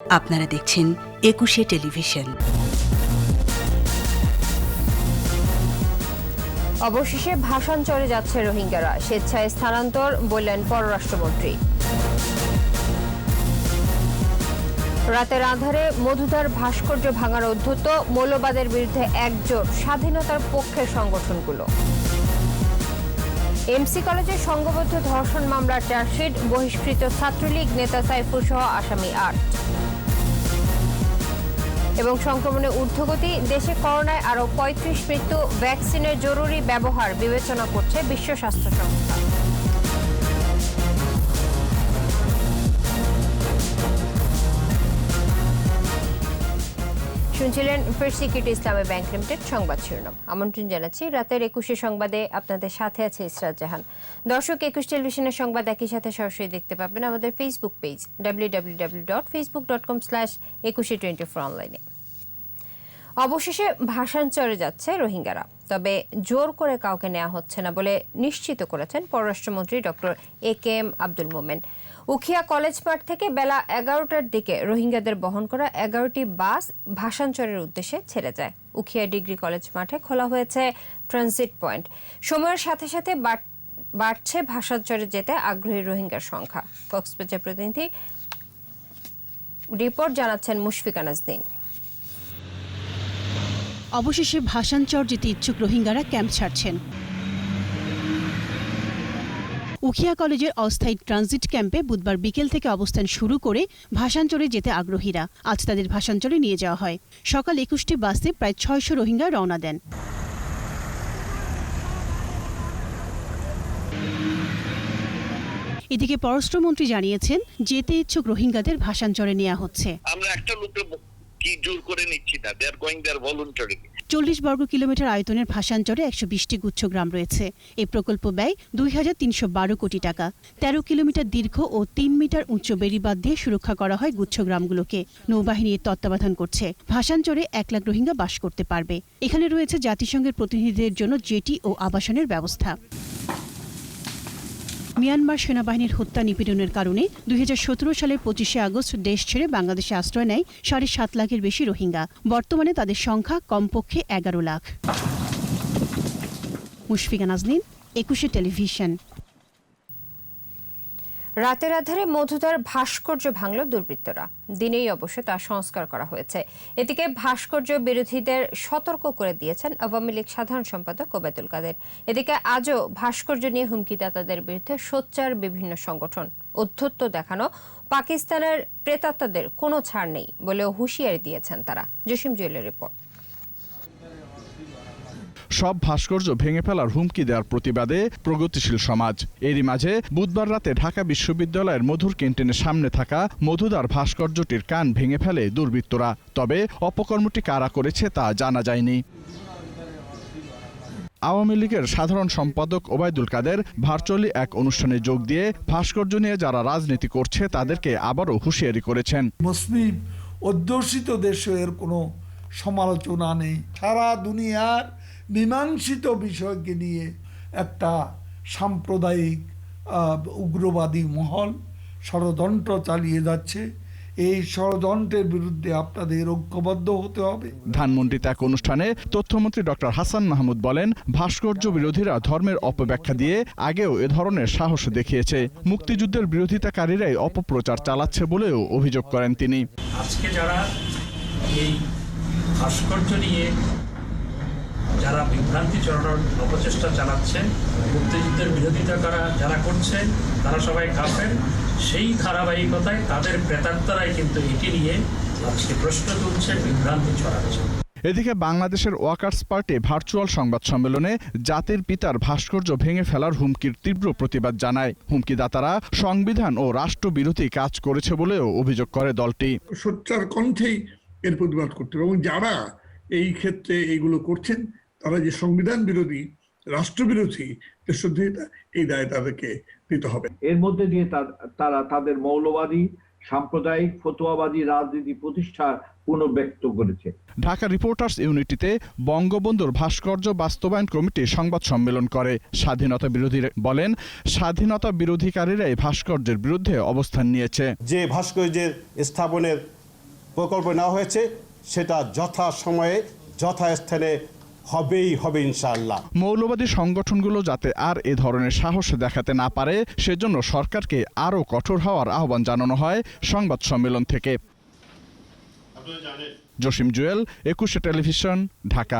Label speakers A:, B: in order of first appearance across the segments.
A: আপনারা দেখছেন একুশে টেলিভিশন।
B: অবশেষে ভাষণ ভাষান্তরে যাচ্ছে রোহিঙ্গারা। স্বেচ্ছায় স্থানান্তর বললেন পররাষ্ট্রমন্ত্রী। রাতের আধারে মধুদার ভাস্কর্য ভাঙার উদ্ধত মৌলবাদের বিরুদ্ধে একজোট স্বাধীনতার পক্ষের সংগঠনগুলো। এমসি কলেজে সংঘবদ্ধ ধর্ষণ মামলার চার্জশিট বহিষ্কৃত ছাত্রলীগ নেতা সাইফুল সহ আসামি আট। এবং সংক্রমণের ঊর্ধ্বগতি, দেশে করোনায় আরও পঁয়ত্রিশ মৃত্যু, ভ্যাকসিনের জরুরি ব্যবহার বিবেচনা করছে বিশ্ব স্বাস্থ্য সংস্থা। শুনছিলেন first security Islami bank limited সংবাদ শিরোনাম। আমন্ত্রণ জানাচ্ছি রাতের একুশে সংবাদে আপনাদের সাথে আছে ইসরাত জাহান। দর্শক, একুশ টেলিভিশনের সংবাদ একই সাথে সরাসরি দেখতে পাবেন আমাদের Facebook page W W dot Facebook dot com slash Ekushey twenty four অনলাইনে অবশেষে ভাষাঞ্চরে যাচ্ছে রোহিঙ্গারা, তবে জোর করে কাউকে নেওয়া হচ্ছে না বলে নিশ্চিত করেছেন পররাষ্ট্রমন্ত্রী doctor A K M Abdul Momen. Ukhia college মাঠ থেকে বেলা এগারোটার দিকে রোহিঙ্গাদের বহন করা এগারোটি বাস ভাষাঞ্চরের উদ্দেশ্যে ছেড়ে যায়। উখিয়া ডিগ্রি কলেজ মাঠে খোলা হয়েছে ট্রানজিট পয়েন্ট। সময়ের সাথে সাথে বাড়- বাড়ছে ভাষাঞ্চরে যেতে আগ্রহী রোহিঙ্গার সংখ্যা। কক্সবাজার প্রতিনিধি রিপোর্ট জানাচ্ছেন মুশফিকা নাজদিন
C: অবশেষে ভাষাঞ্চর যেতে ইচ্ছুক রোহিঙ্গারা ক্যাম্প ছাড়ছেন। উখিয়া কলেজের অস্থায়ী ট্রানজিট ক্যাম্পে বুধবার বিকেল থেকে অবস্থান শুরু করে ভাষাঞ্চরে যেতে আগ্রহীরা। আজ তাদের ভাষাঞ্চলে নিয়ে যাওয়া হয়। সকাল একুশটি বাসে প্রায় ছয়শো রোহিঙ্গা রওনা দেন। এদিকে পররাষ্ট্রমন্ত্রী জানিয়েছেন, যেতে ইচ্ছুক রোহিঙ্গাদের ভাষাঞ্চরে নেওয়া হচ্ছে।
D: আমরা একটা লোককে ব- কি জোর করে নিচ্ছি না? দে আর গোয়িং দেয়ার ভলেন্টারি
C: চল্লিশ বর্গ কিলোমিটার আয়তনের ভাষাঞ্চরে একশো বিশটি গুচ্ছগ্রাম রয়েছে। এই প্রকল্প ব্যয় দুই হাজার তিনশো বারো কোটি টাকা। তেরো কিলোমিটার দীর্ঘ ও তিন মিটার উচ্চ বেড়িবাঁধ দিয়ে সুরক্ষা করা হয় গুচ্ছগ্রামগুলোকে নৌবাহিনী এর তত্ত্বাবধান করছে। ভাষাঞ্চরে এক লাখ রোহিঙ্গা বাস করতে পারবে। এখানে রয়েছে জাতিসংঘের প্রতিনিধিদের জন্য জেটি ও আবাসনের ব্যবস্থা। মিয়ানমার সেনাবাহিনীর হত্যা নিপীড়নের কারণে দুই হাজার সতেরো সালের পঁচিশে আগস্ট দেশ ছেড়ে বাংলাদেশে আশ্রয় নেয় সাড়ে সাত লাখের বেশি রোহিঙ্গা। বর্তমানে তাদের সংখ্যা কমপক্ষে এগারো লাখ। মুশফিকা নাজনীন, একুশে টেলিভিশন।
B: রাতের আধারে মধুদার ভাস্কর্য ভাঙল দুর্বৃত্তরা। দিনেই অবশ্য তার সংস্কার করা হয়েছে। এদিকে ভাস্কর্য বিরোধীদের সতর্ক করে দিয়েছেন আওয়ামী লীগ সাধারণ সম্পাদক ওবায়দুল কাদের। এদিকে আজও ভাস্কর্য নিয়ে হুমকিদাতাদের বিরুদ্ধে সোচ্চার বিভিন্ন সংগঠন। অধ্যত্ত দেখানো পাকিস্তানের প্রেতাত্মাদের কোনো ছাড় নেই বলেও হুঁশিয়ারি দিয়েছেন তারা। জসিম জুয়েলের রিপোর্ট।
E: সব ভাস্কর্য ভেঙে ফেলার হুমকি দেওয়ার প্রতিবাদে প্রগতিশীল সমাজ। এরই মাঝে বুধবার রাতে ঢাকা বিশ্ববিদ্যালয়ের মধুর ক্যান্টিনের সামনে থাকা মধুদার ভাস্কর্যটির কান ভেঙে ফেলে দুর্বৃত্তরা। তবে অপকর্মটি কারা করেছে তা জানা যায়নি। আওয়ামী লীগের সাধারণ সম্পাদক ওবায়দুল কাদের ভার্চুয়ালি এক অনুষ্ঠানে যোগ দিয়ে ভাস্কর্য নিয়ে যারা রাজনীতি করছে তাদেরকে আবারও হুঁশিয়ারি করেছেন।
F: মুসলিম অধ্যুষিত দেশে এর কোনো সমালোচনা নেই। সারা দুনিয়ার মীমাংসিত বিষয়কে নিয়ে একটা সাম্প্রদায়িক উগ্রবাদী মহল ষড়যন্ত্র চালিয়ে যাচ্ছে। এই ষড়যন্ত্রের বিরুদ্ধে আপনাদের ঐক্যবদ্ধ হতে হবে।
E: ধানমন্ডিতে এক অনুষ্ঠানে তথ্যমন্ত্রী ডক্টর হাসান মাহমুদ বলেন ভাস্কর্য বিরোধীরা ধর্মের অপব্যাখ্যা দিয়ে আগেও এ ধরনের সাহস দেখিয়েছে। মুক্তিযুদ্ধের বিরোধিতাকারীরাই অপপ্রচার চালাচ্ছে বলেও অভিযোগ করেন তিনি।
G: আজকে যারা এই ভাস্কর্য নিয়ে যারা বিভ্রান্তি চড়ানোর অপচেষ্টা চালাচ্ছে। মুক্তিযুদ্ধের বিরোধিতা করা যারা করছে তারা সবাই কাফের। সেই ধারাবাহিকতায় তাদের প্রেতাত্মারাই কিন্তু এটি নিয়ে আজকে প্রশ্ন তুলছে বিভ্রান্তি ছড়াচ্ছে।
E: এদিকে বাংলাদেশের ওয়াকার্স পার্টি ভার্চুয়াল সংবাদ সম্মেলনে জাতির পিতার ভাস্কর্য ভেঙে ফেলার হুমকির তীব্র প্রতিবাদ জানায়। হুমকিদাতারা সংবিধান ও রাষ্ট্রবিরোধী কাজ করেছে বলেও অভিযোগ করে দলটি।
H: সোচ্চার কণ্ঠেই এর প্রতিবাদ করতে হবে এবং যারা এই ক্ষেত্রে এইগুলো করছেন তারা যে সংবিধান বিরোধী রাষ্ট্রবিরোধী দেশদ্রোহিতা এই দায় তাদেরকে নিতে হবে।
I: এর মধ্যে দিয়ে তারা তাদের মৌলবাদী সাম্প্রদায়িক ফতোয়াবাদী রাজনীতি প্রতিষ্ঠা পুনর্ব্যক্ত করেছে।
E: ঢাকা রিপোর্টার্স ইউনিটিতে বঙ্গবন্ধুর ভাস্কর্য বাস্তবায়ন কমিটি সংবাদ সম্মেলন করে। স্বাধীনতা বিরোধী বলেন স্বাধীনতা বিরোধীকারীরাই ভাস্কর্যের বিরুদ্ধে অবস্থান নিয়েছে।
J: যে ভাস্কর্যের স্থাপনের প্রকল্প নেওয়া হয়েছে সেটা যথা সময়ে যথাস্থানে হবেই হবে ইনশাআল্লাহ।
K: মৌলবাদী সংগঠনগুলো যাতে আর এ ধরনের সাহস দেখাতে না পারে সেজন্য সরকারকে আরও কঠোর হওয়ার আহ্বান জানানো হয় সংবাদ সম্মেলন থেকে। জসিম জুয়েল একুশে টেলিভিশন ঢাকা।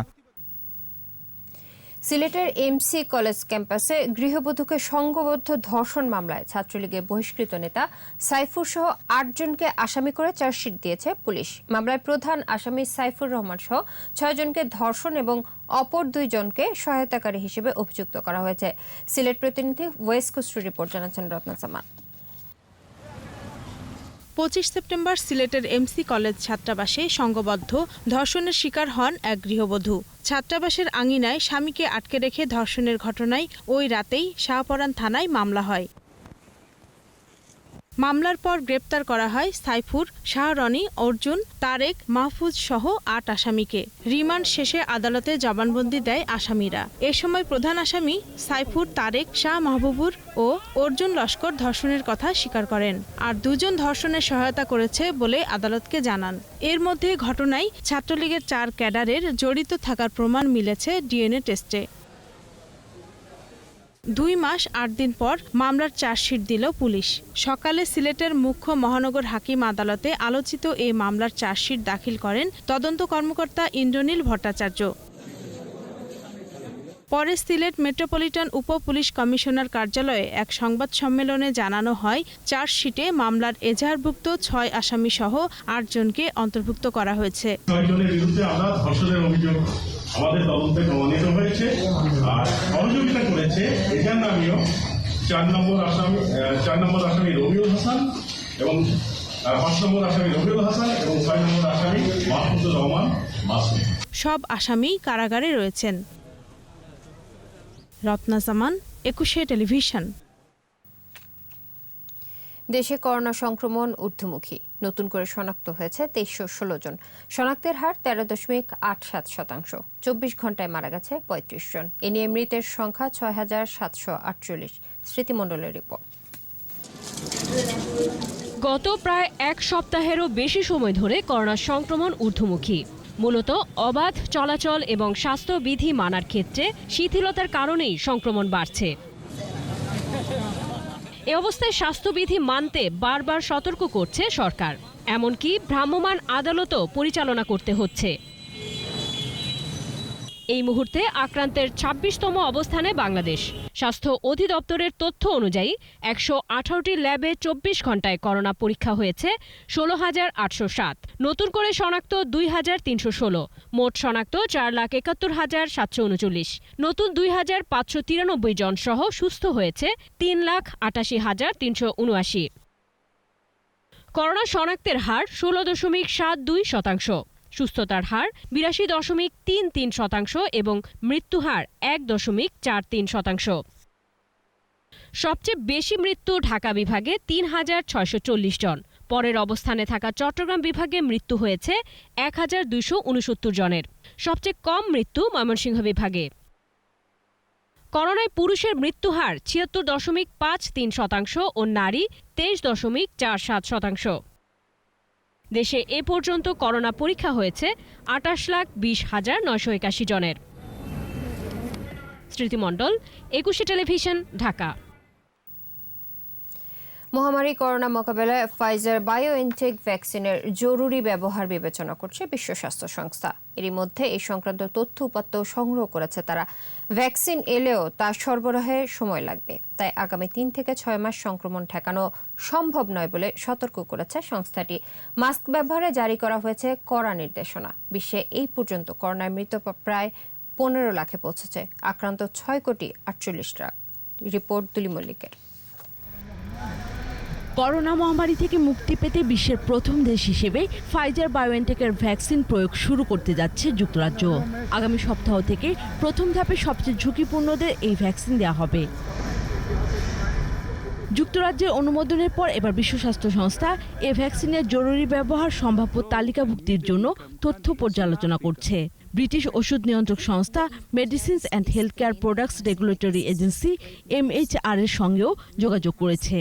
B: সিলেটের এমসি কলেজ ক্যাম্পাসে গৃহবধূকে সংঘবদ্ধ ধর্ষণ মামলায় ছাত্রলীগের বহিষ্কৃত নেতা সাইফুর সহ আটজনকে আসামি করে চার্জশিট দিয়েছে পুলিশ। মামলায় প্রধান আসামি সাইফুর রহমান সহ ছয়জনকে ধর্ষণ এবং অপর দুইজনকে সহায়তাকারী হিসেবে অভিযুক্ত করা হয়েছে। সিলেট প্রতিনিধি ওয়েস্ট কোস্ট রিপোর্ট জানাচ্ছেন রত্না সামান
L: পঁচিশ সেপ্টেম্বর সিলেটের এমসি কলেজ ছাত্রাবাসে সংঘবদ্ধ ধর্ষণের শিকার হন এক গৃহবধূ। ছাত্রাবাসের আঙিনায় স্বামীকে আটকে রেখে ধর্ষণের ঘটনায় ওই রাতেই শাহপরান থানায় মামলা হয়। মামলার পর গ্রেপ্তার করা হয় সাইফুর শাহরনি অর্জুন, তারেক, মাহফুজ সহ আট আসামিকে। রিমান্ড শেষে আদালতে জবানবন্দি দেয় আসামিরা। এ সময় প্রধান আসামি সাইফুর, তারেক, শাহ মাহবুবুর ও অর্জুন লস্কর ধর্ষণের কথা স্বীকার করেন। আর দুজন ধর্ষণে সহায়তা করেছে বলে আদালতকে জানান। এর মধ্যে ঘটনায় ছাত্রলীগের চার ক্যাডারের জড়িত থাকার প্রমাণ মিলেছে ডিএনএ টেস্টে। দুই মাস আট দিন পর মামলার চার্জশিট দিল পুলিশ। সকালে সিলেটের মুখ্য মহানগর হাকিম আদালতে আলোচিত এই মামলার চার্জশিট দাখিল করেন তদন্ত কর্মকর্তা ইন্দ্রনীল ভট্টাচার্য। পরে সিলেট মেট্রোপলিটন উপ পুলিশ কমিশনার কার্যালয়ে এক সংবাদ সম্মেলনে জানানো হয় চার্জশিটে মামলার এজাহারভুক্ত ছয় আসামি সহ আটজনকে অন্তর্ভুক্ত করা হয়েছে।
M: আমাদের তদন্তে প্রমাণিত হয়েছে আর সহযোগিতা করেছে নামীয় চার নম্বর আসামি চার নম্বর আসামি রবিউল হাসান এবং পাঁচ নম্বর আসামি রবিউল হাসান এবং ছয় নম্বর আসামি রহমান মাসুম।
L: সব আসামি কারাগারে রয়েছেন। রত্না জামান একুশে টেলিভিশন।
B: দেশে করোনা সংক্রমণ ঊর্ধ্বমুখী। নতুন করে শনাক্ত হয়েছে তেইশশো ষোলো জন। শনাক্তের হার তেরো দশমিক আট সাত শতাংশ। চব্বিশ ঘন্টায় মারা গেছে পঁয়ত্রিশ জন। এ নিয়ে মৃতের সংখ্যা ছয় হাজার সাতশো আটচল্লিশ। স্মৃতিমণ্ডলের রিপোর্ট।
N: গত প্রায় এক সপ্তাহেরও বেশি সময় ধরে করোনা সংক্রমণ ঊর্ধ্বমুখী। মূলত অবাধ চলাচল এবং স্বাস্থ্যবিধি মানার ক্ষেত্রে শিথিলতার কারণেই সংক্রমণ বাড়ছে। এ অবস্থায় স্বাস্থ্যবিধি মানতে বারবার সতর্ক করছে সরকার। এমনকি ভ্রাম্যমাণ আদালতও পরিচালনা করতে হচ্ছে। এই মুহূর্তে আক্রান্তের ছাব্বিশতম অবস্থানে বাংলাদেশ। স্বাস্থ্য অধিদপ্তরের তথ্য অনুযায়ী, একশো আঠারোটি ল্যাবে চব্বিশ ঘন্টায় করোনা পরীক্ষা হয়েছে, ষোলো হাজার আটশো সাত। নতুন করে শনাক্ত দুই হাজার তিনশো ষোলো। মোট শনাক্ত চার লাখ একাত্তর হাজার সাতশো উনচল্লিশ। নতুন দুই হাজার পাঁচশো তিরানব্বই জন সহ সুস্থ হয়েছে, তিন লাখ আটাশি হাজার তিনশো উনআশি। করোনা শনাক্তের হার ষোলো দশমিক সাত দুই শতাংশ। সুস্থতার হার বিরাশি দশমিক তিন তিন শতাংশ এবং মৃত্যুহার এক দশমিক চার তিন শতাংশ। সবচেয়ে বেশি মৃত্যু ঢাকা বিভাগে তিন হাজার ছয়শো চল্লিশ জন। পরের অবস্থানে থাকা চট্টগ্রাম বিভাগে মৃত্যু হয়েছে এক হাজার দুইশো উনসত্তর জনের। সবচেয়ে কম মৃত্যু ময়মনসিংহ বিভাগে। করোনায় পুরুষের মৃত্যুহার ছিয়াত্তর দশমিক পাঁচ তিন শতাংশ ও নারী তেইশ দশমিক চার সাত শতাংশ। দেশে এ পর্যন্ত করোনা পরীক্ষা হয়েছে আটাশ লাখ বিশ হাজার নয়শো একাশি জনের। স্মৃতিমণ্ডল একুশে টেলিভিশন, ঢাকা।
B: মহামারী করোনা মোকাবেলায় ফাইজার বায়োএনটেক ভ্যাকসিনের জরুরি ব্যবহার বিবেচনা করছে বিশ্ব স্বাস্থ্য সংস্থা। এরই মধ্যে এই সংক্রান্ত তথ্য উপাত্ত সংগ্রহ করেছে তারা। ভ্যাকসিন এলেও তা সরবরাহে সময় লাগবে। তাই আগামী তিন থেকে ছয় মাস সংক্রমণ ঠেকানো সম্ভব নয় বলে সতর্ক করেছে সংস্থাটি। মাস্ক ব্যবহারে জারি করা হয়েছে কড়া নির্দেশনা। বিশ্বে এই পর্যন্ত করোনায় মৃত প্রায় পনেরো লাখে পৌঁছেছে। আক্রান্ত ছয় কোটি আটচল্লিশ লাখ। রিপোর্ট দুলি মল্লিকের
O: করোনা মহামারী থেকে মুক্তি পেতে বিশ্বের প্রথম দেশ হিসেবে ফাইজার বায়োএনটেকের ভ্যাকসিন প্রয়োগ শুরু করতে যাচ্ছে যুক্তরাজ্য। আগামী সপ্তাহ থেকে প্রথম ধাপে সবচেয়ে ঝুঁকিপূর্ণদের এই ভ্যাকসিন দেওয়া হবে। যুক্তরাজ্যের অনুমোদনের পর এবার বিশ্ব স্বাস্থ্য সংস্থা এ ভ্যাকসিনের জরুরি ব্যবহার সম্ভাব্য তালিকাভুক্তির জন্য তথ্য পর্যালোচনা করছে। ব্রিটিশ ওষুধ নিয়ন্ত্রক সংস্থা medicines and health care products regulatory agency MHR এর সঙ্গেও যোগাযোগ করেছে।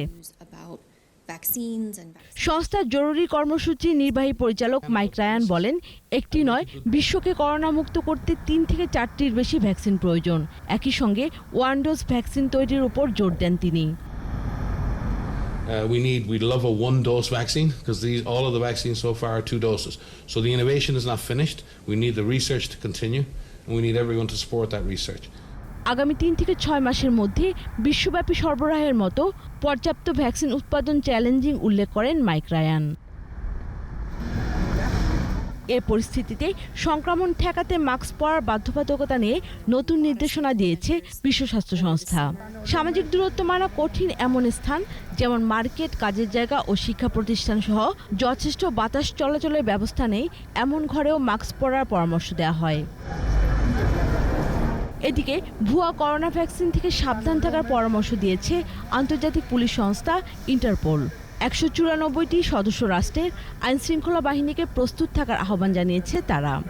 O: সংস্থার জরুরি কর্মসূচি নির্বাহী পরিচালক মাইক রায়ান বলেন একটি নয় বিশ্বকে করোনা মুক্ত করতে তিন থেকে চারটির বেশি ভ্যাকসিন প্রয়োজন একই সঙ্গে ওয়ান ডোজ ভ্যাকসিন তৈরির উপর জোর দেন তিনি
P: Uh, we need, we'd love a one dose vaccine because these, all of the vaccines so far are two doses. So the innovation is not finished. We need the research to continue and we need everyone to support that research.
O: আগামী তিন থেকে ছয় মাসের মধ্যে বিশ্বব্যাপী সরবরাহের মতো পর্যাপ্ত ভ্যাকসিন উৎপাদন চ্যালেঞ্জিং উল্লেখ করেন মাইক রায়ান। এ পরিস্থিতিতে সংক্রমণ ঠেকাতে মাস্ক পরার বাধ্যবাধকতা নিয়ে নতুন নির্দেশনা দিয়েছে বিশ্ব স্বাস্থ্য সংস্থা। সামাজিক দূরত্ব মানা কঠিন এমন স্থান যেমন মার্কেট, কাজের জায়গা ও শিক্ষা প্রতিষ্ঠান সহ যথেষ্ট বাতাস চলাচলের ব্যবস্থা নেই, এমন ঘরেও মাস্ক পরার পরামর্শ দেওয়া হয়। এদিকে ভুয়া করোনা ভ্যাকসিন থেকে সাবধান থাকার পরামর্শ দিয়েছে আন্তর্জাতিক পুলিশ সংস্থা ইন্টারপোল। একশো চুরানব্বইটি সদস্য রাষ্ট্রের আইনশৃঙ্খলা বাহিনীকে প্রস্তুত থাকার আহ্বান জানিয়েছে তারা।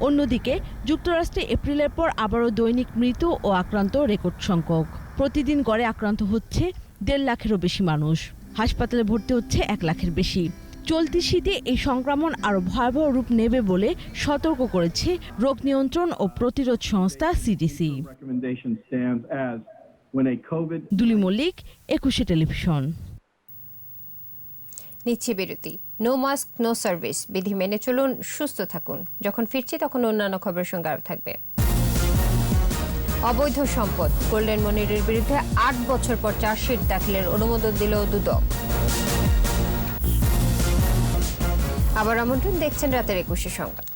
O: অন্যদিকে, যুক্তরাষ্ট্রে এপ্রিলের পর আবারও দৈনিক মৃত ও আক্রান্ত রেকর্ড সংখ্যক। প্রতিদিন গড়ে আক্রান্ত হচ্ছে দেড় লাখেরও বেশি মানুষ। হাসপাতালে ভর্তি হচ্ছে এক লাখের বেশি। চলতি শীতে এই সংক্রমণ আরও ভয়াবহ রূপ নেবে বলে সতর্ক করেছে রোগ নিয়ন্ত্রণ ও প্রতিরোধ সংস্থা সিডিসি দুলি মল্লিক, একুশে টেলিভিশন।
B: নিচ্ছি বিরতি। নো মাস্ক নো সার্ভিস বিধি মেনে চলুন, সুস্থ থাকুন। যখন ফিরছি তখন অন্যান্য খবরের সঙ্গে আরও থাকবে। অবৈধ সম্পদ। গোল্ডেন মনিরের বিরুদ্ধে আট বছর পর চার্জশিট দাখিলের অনুমোদন দিল দুদক। আবার আমন্ত্রণ দেখছেন রাতের একুশে সংবাদ।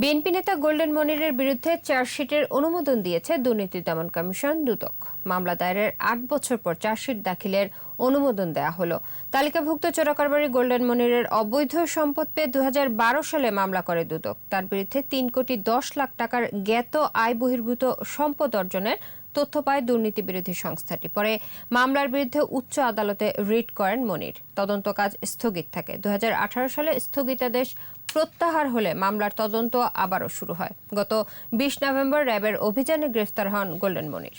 B: বিএনপি নেতা গোল্ডেন মনিরের বিরুদ্ধে চার্জশিটের অনুমোদন দিয়েছে দুর্নীতি দমন কমিশন দুদক। মামলা দায়েরের আট বছর পর চার্জশিট দাখিলের অনুমোদন দেয়া হলো। তালিকাভুক্ত চোরাকারবারি গোল্ডেন মনিরের অবৈধ সম্পদ পেয়ে দু হাজার বারো সালে মামলা করে দুদক। তার বিরুদ্ধে তিন কোটি দশ লাখ টাকার জ্ঞাত আয় বহির্ভূত সম্পদ অর্জনের তথ্য পায় দুর্নীতি বিরোধী সংস্থাটি। পরে মামলার বিরুদ্ধে উচ্চ আদালতে রিট করেন মনির। তদন্ত কাজ স্থগিত থাকে। দু হাজার আঠারো সালে স্থগিতাদেশ প্রত্যাহার হলে মামলার তদন্ত আবারও শুরু হয়। গত বিশ নভেম্বর র্যাবের অভিযানে গ্রেফতার হন গোল্ডেন মনির।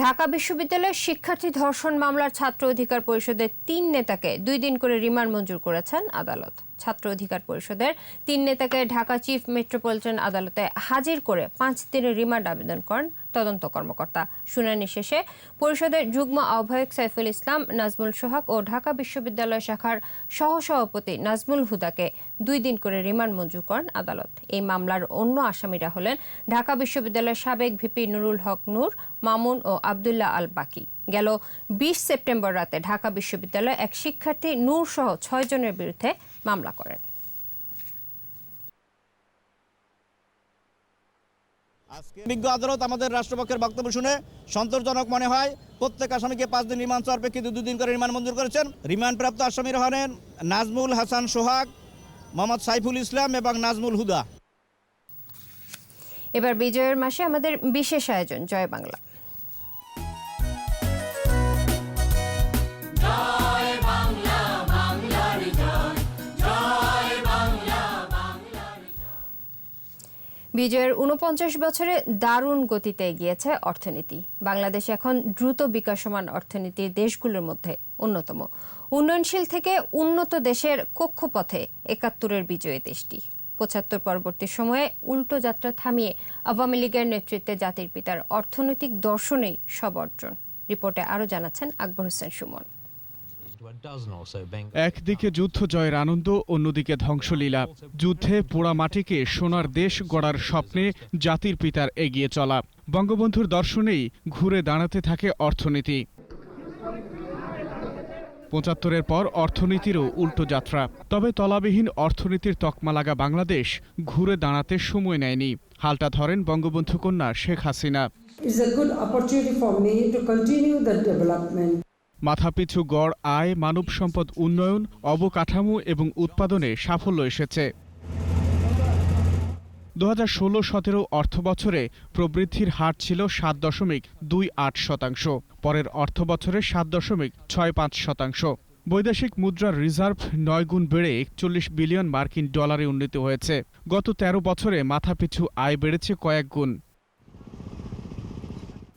B: ঢাকা বিশ্ববিদ্যালয়ের শিক্ষার্থী ধর্ষণ মামলার ছাত্র অধিকার পরিষদের তিন নেতাকে দুই দিন করে রিমান্ড মঞ্জুর করেছেন আদালত। ছাত্র অধিকার পরিষদের। তিন নেতাকে ঢাকা চিফ মেট্রোপলিটন আদালতে হাজির করে পাঁচ দিনের রিমান্ড আবেদন করেন তদন্ত কর্মকর্তা। শুনানি শেষে পরিষদের যুগ্ম আহ্বায়ক সাইফুল ইসলাম, নাজমুল সোহাগ ও ঢাকা বিশ্ববিদ্যালয় শাখার সহসভাপতি নাজমুল হুদাকে দুই দিন করে রিমান্ড মঞ্জুর করেন আদালত। এই মামলার অন্য আসামিরা হলেন ঢাকা বিশ্ববিদ্যালয়ের সাবেক ভিপি নুরুল হক নূর, মামুন ও আবদুল্লাহ আল বাকি। গেল বিশ সেপ্টেম্বর রাতে ঢাকা বিশ্ববিদ্যালয়ে এক শিক্ষার্থী নূর সহ ছয় জনের বিরুদ্ধে মামলা করেন।
D: বিজ্ঞ আদালত আমাদের রাষ্ট্রপক্ষের বক্তব্য শুনে সন্তোষজনক মনে হয় প্রত্যেক আসামিকে পাঁচ দিন রিমান্ড চাওয়ার প্রেক্ষিতে দুদিন করে রিমান্ড মঞ্জুর করেছেন। রিমান্ডপ্রাপ্ত আসামিরা হলেন নাজমুল হাসান সোহাগ মোহাম্মদ সাইফুল ইসলাম এবং নাজমুল হুদা।
B: এবার বিজয়ের মাসে আমাদের বিশেষ আয়োজন জয় বাংলা। বিজয়ের উনপঞ্চাশ বছরে দারুণ গতিতে এগিয়েছে অর্থনীতি। বাংলাদেশ এখন দ্রুত বিকাশমান অর্থনীতির দেশগুলোর মধ্যে অন্যতম। উন্নয়নশীল থেকে উন্নত দেশের কক্ষপথে একাত্তরের বিজয়ী দেশটি। পঁচাত্তর পরবর্তী সময়ে উল্টো যাত্রা থামিয়ে আওয়ামী লীগের নেতৃত্বে জাতির পিতার অর্থনৈতিক দর্শনেই সব অর্জন। রিপোর্টে আরও জানাচ্ছেন আকবর হোসেন সুমন।
K: একদিকে যুদ্ধ জয়ের আনন্দ অন্যদিকে ধ্বংসলীলা। যুদ্ধে পোড়া মাটিকে সোনার দেশ গড়ার স্বপ্নে জাতির পিতার এগিয়ে চলা। বঙ্গবন্ধুর দর্শনেই ঘুরে দাঁড়াতে থাকে অর্থনীতি। পঁচাত্তরের পর অর্থনীতিরও উল্টো যাত্রা। তবে তলাবিহীন অর্থনীতির তকমা লাগা বাংলাদেশ ঘুরে দাঁড়াতে সময় নেয়নি। হালটা ধরেন বঙ্গবন্ধু কন্যা Sheikh Hasina.
Q: Is a good opportunity for me to continue the development.
K: মাথাপিছু গড় আয়, মানব সম্পদ উন্নয়ন, অবকাঠামো এবং উৎপাদনে সাফল্য এসেছে। দু হাজার ষোলো সতেরো অর্থ বছরে প্রবৃদ্ধির হার ছিল সাত দশমিক দুই আট শতাংশ, পরের অর্থ বছরে সাত দশমিক ছয় পাঁচ শতাংশ। বৈদেশিক মুদ্রার রিজার্ভ নয় গুণ বেড়ে একচল্লিশ বিলিয়ন মার্কিন ডলারে উন্নীত হয়েছে। গত ১৩ বছরে মাথাপিছু আয় বেড়েছে কয়েক গুণ।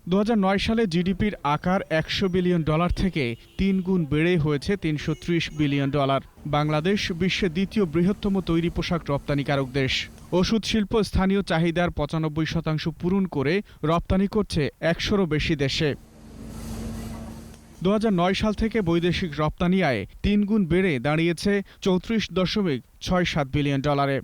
K: দু হাজার নয় সালে জিডিপির আকার একশো বিলিয়ন ডলার থেকে তিন গুণ বেড়ে হয়েছে তিনশো ত্রিশ বিলিয়ন ডলার। বাংলাদেশ বিশ্বের দ্বিতীয় বৃহত্তম তৈরি পোশাক রপ্তানিকারক দেশ। ওষুধ শিল্প স্থানীয় চাহিদার পঁচানব্বই শতাংশ পূরণ করে রপ্তানি করছে একশোরও বেশি দেশে। দু হাজার নয় সাল থেকে বৈদেশিক রপ্তানি আয় তিন গুণ বেড়ে দাঁড়িয়েছে চৌত্রিশ দশমিক ছয় সাত বিলিয়ন ডলারে।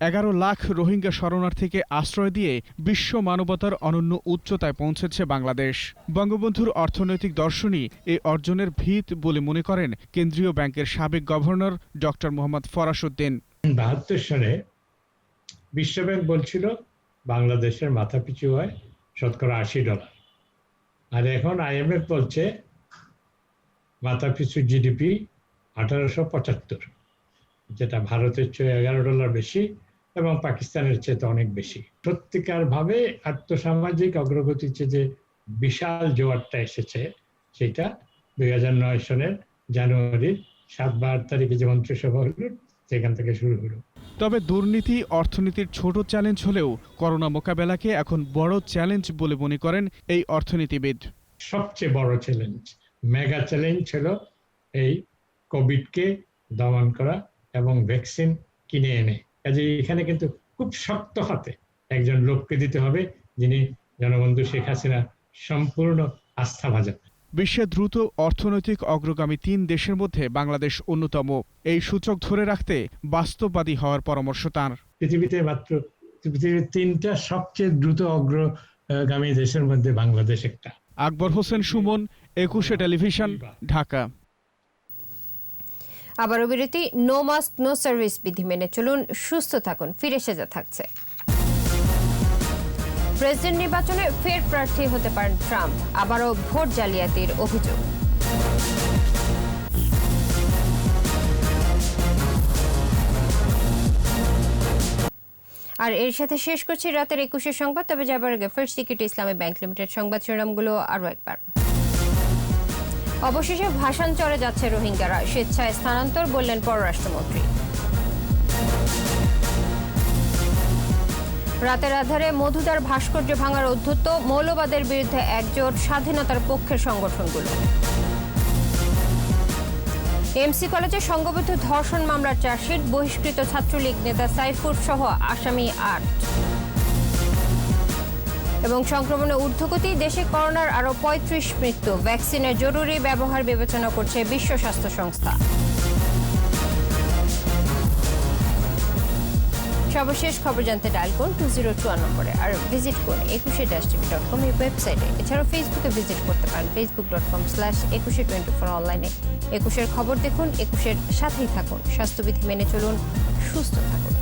K: এগারো লাখ রোহিঙ্গা শরণার্থীকে আশ্রয় দিয়ে বিশ্ব মানবতার অনন্য উচ্চতায় পৌঁছেছে বাংলাদেশ। বঙ্গবন্ধুর অর্থনৈতিক দর্শনই এই অর্জনের ভিত বলে মনে করেন কেন্দ্রীয় ব্যাংকের সাবেক গভর্নর ডক্টর মোহাম্মদ ফরাসুদ্দিন।
R: বাহাত্তর সালে বিশ্বব্যাংক বলছিল, বাংলাদেশের মাথাপিছু হয় শতকরা আশি ডলার। আর এখন আইএমএফ বলছে মাথাপিছু জিডিপি আঠারোশো পঁচাত্তর, যেটা ভারতের চেয়ে এগারো ডলার বেশি। এবং পাকিস্তানের চেয়ে অনেক বেশি। সত্যিকার ভাবে আর্থসামাজিক চেয়ে যে বিশাল জোয়ারটা এসেছে সেটা দুই হাজার নয় সনের জানুয়ারির সাত বার তারিখে যে মন্ত্রিসভা হলো সেখান থেকে শুরু হলো।
K: তবে দুর্নীতি অর্থনীতির ছোট চ্যালেঞ্জ হলেও করোনা মোকাবেলাকে এখন বড় চ্যালেঞ্জ বলে মনে করেন এই অর্থনীতিবিদ।
R: সবচেয়ে বড় চ্যালেঞ্জ মেগা চ্যালেঞ্জ ছিল এই কোভিডকে দমন করা এবং ভ্যাকসিন কিনে এনে। কাজে এখানে কিন্তু খুব শক্ত হাতে একজন লোককে দিতে হবে যিনি জনবন্ধু শেখ হাসিনা সম্পূর্ণ আস্থা ভাজন।
K: বিশ্বে দ্রুত অর্থনৈতিক অগ্রগামী তিন দেশের মধ্যে বাংলাদেশ অন্যতম। এই সূচক ধরে রাখতে বাস্তববাদী হওয়ার পরামর্শ তাঁর।
R: পৃথিবীতে মাত্র পৃথিবীর তিনটা সবচেয়ে দ্রুত অগ্রগামী দেশের মধ্যে বাংলাদেশ একটা।
K: আকবর হোসেন সুমন একুশে টেলিভিশন ঢাকা।
B: আবারও বিরতি নো মাস্ক নো সার্ভিস বিধি মেনে চলুন, সুস্থ থাকুন, ফিরে সেজা থাকছে। প্রেসিডেন্ট নির্বাচনে ফের প্রার্থী হতে পারেন ট্রাম্প, আবারও ভোট জালিয়াতির অভিযোগ। আর এর সাথে শেষ করছি রাতের একুশের সংবাদ, তবে যাবার আগে first security Islami bank limited সংবাদ শিরোনামগুলো আরও একবার। অবশেষে ভাষান্তরে যাচ্ছে রোহিঙ্গারা। স্বেচ্ছায় স্থানান্তর বললেন পররাষ্ট্রমন্ত্রী। রাতের আধারে মধুদার ভাস্কর্য ভাঙার উদ্ধত্ত মৌলবাদের বিরুদ্ধে একজোট স্বাধীনতার পক্ষের সংগঠনগুলো। এমসি কলেজে সংঘবদ্ধ ধর্ষণ মামলার চার্জশিট, বহিষ্কৃত ছাত্রলীগ নেতা সাইফুর সহ আসামি আট। এবং সংক্রমণে ঊর্ধ্বগতি, দেশে করোনার আরও পঁয়ত্রিশ মৃত্যু। ভ্যাকসিনের জরুরি ব্যবহার বিবেচনা করছে বিশ্ব স্বাস্থ্য সংস্থা। সর্বশেষ খবর জানতে ডায়াল করুন টু জিরো টু নম্বরে আর ভিজিট করুন একুশে ড্যাশ টিভি ডট কম এই ওয়েবসাইটে। এছাড়াও ফেসবুকে ভিজিট করতে পারেন Facebook dot com slash Ekushey twenty four অনলাইনে। একুশের খবর দেখুন, একুশের সাথেই থাকুন। স্বাস্থ্যবিধি মেনে চলুন, সুস্থ থাকুন।